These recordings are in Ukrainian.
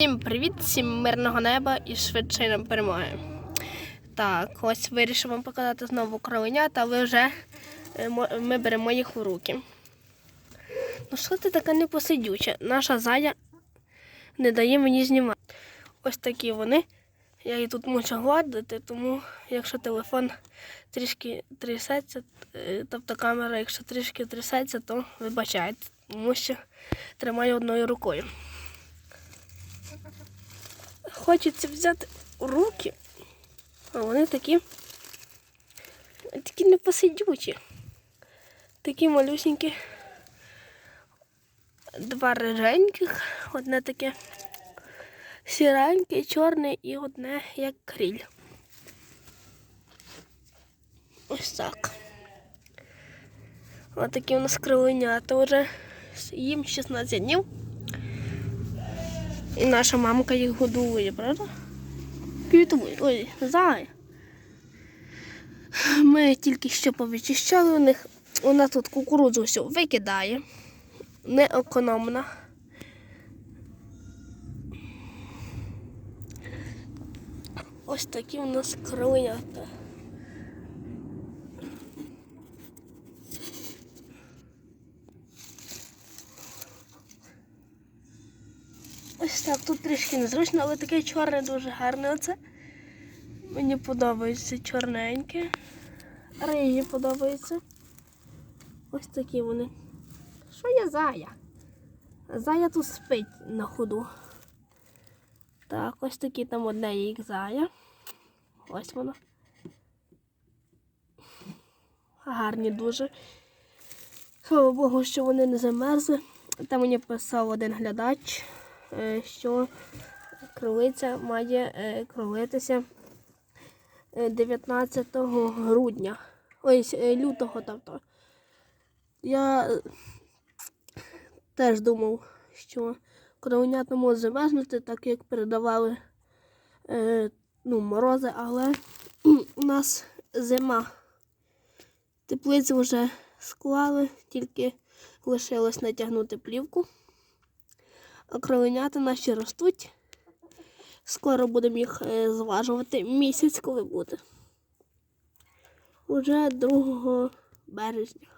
Всім привіт, всім мирного неба і швидшої нам перемоги. Так, ось вирішив вам показати знову кровенят, але вже е, ми беремо їх у руки. Ну що ти така непосидюча? Наша зая не дає мені знімати. Ось такі вони. Я її тут мушу гладити, тому якщо телефон трішки трясеться, е, тобто камера, якщо трішки трясеться, то вибачайте, тому що тримаю одною рукою. Хочеться взяти руки, а вони такі, такі непосидючі. Такі малюсенькі. Два риженьких, одне таке сіреньке, чорне і одне як кріль. Ось так. Ось такі у нас кривенята вже їм 16 днів. І наша мамка їх годує, правда? Квітує. Ой, зай. Ми тільки що повичищали у них. Вона тут кукурудзу всю викидає. Неекономна. Ось такі у нас кровенята. Так, тут трішки незручно, але таке чорне дуже гарне оце. Мені подобається чорненьке. Рижі подобається. Ось такі вони. Що є зая? Зая тут спить на ходу. Так, ось такі там одне їх зая. Ось воно. Гарні дуже. Слава Богу, що вони не замерзли. Там мені писав один глядач, що кролиця має е, кролитися е, 19 грудня. Ой, с- е, лютого тобто. Я е, теж думав, що кровенята можуть замерзнути, так як передавали е, ну, морози, але у нас зима. Теплиці вже склали, тільки лишилось натягнути плівку. Кровенята наші ростуть. Скоро будемо їх е, зважувати. Місяць, коли буде. Уже 2 березня.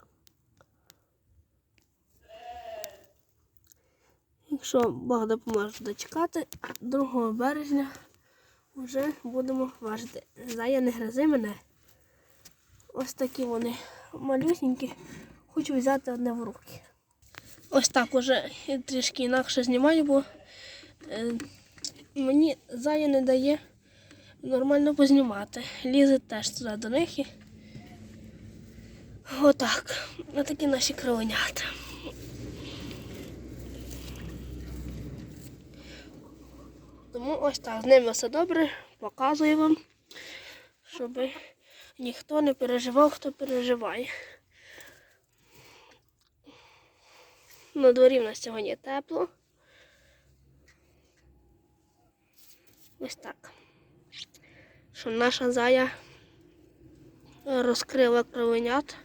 Якщо Бог допоможе дочекати, 2 березня вже будемо важити. Зая не гризи мене. Ось такі вони малюсенькі. Хочу взяти одне в руки. Ось так уже трішки інакше знімаю, бо е, мені зая не дає нормально познімати. Лізе теж туди до них. І... Отак. Отакі наші кровенята. Тому ось так, з ними все добре, показую вам, щоб ніхто не переживав, хто переживає. На дворі в нас сьогодні тепло. Ось так. Що наша зая розкрила кровенят.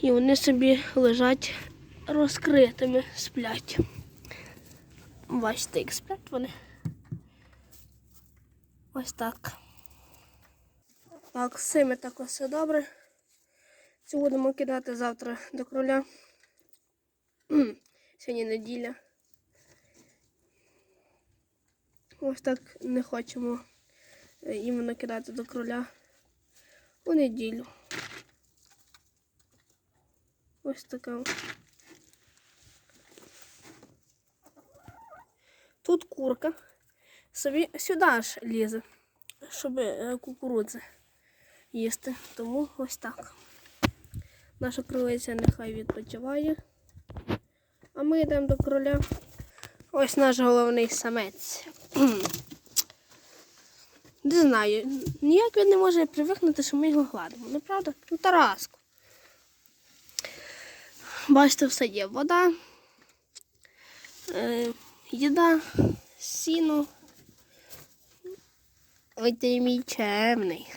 І вони собі лежать розкритими, сплять. Бачите, як сплять вони. Ось так. Так, з цими також все добре. Цю будемо кидати завтра до кроля. Сьогодні неділя. Ось так не хочемо е, іменно кидати до кроля у неділю. Ось така. Тут курка собі сюди аж лізе, щоб е, кукурудзи їсти. Тому ось так. Наша кролиця нехай відпочиває. А ми йдемо до короля. Ось наш головний самець. Не знаю, ніяк він не може привикнути, що ми його гладимо. Ну правда? Ну Тараску. Бачите, все є вода, е, їда, сіно. Ой, ти мій чемний.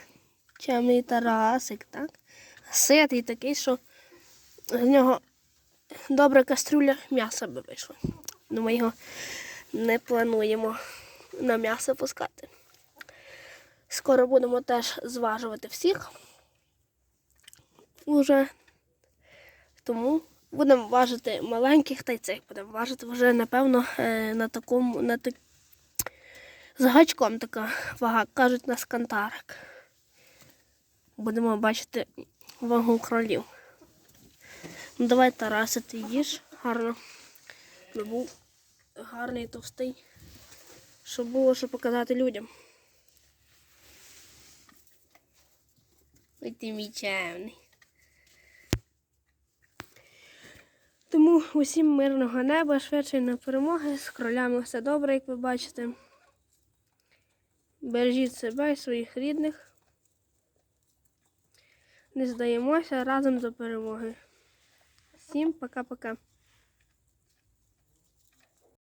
Чемний Тарасик, так? Ситий такий, що з нього добра кастрюля м'яса би вийшла. Ну, ми його не плануємо на м'ясо пускати. Скоро будемо теж зважувати всіх. Уже. Тому будемо важити маленьких та й цих будемо важити вже, напевно, е, на такому, на так... з гачком така вага, кажуть на скантарик. Будемо бачити вагу кролів. Ну, давай Тарасе, ти їж гарно. щоб був гарний товстий. Щоб було що показати людям. Ой, ти мій чемний. Тому усім мирного неба, швидше на перемоги. З кролями все добре, як ви бачите. Бережіть себе і своїх рідних. Не здаємося разом до перемоги. Всім пока-пока.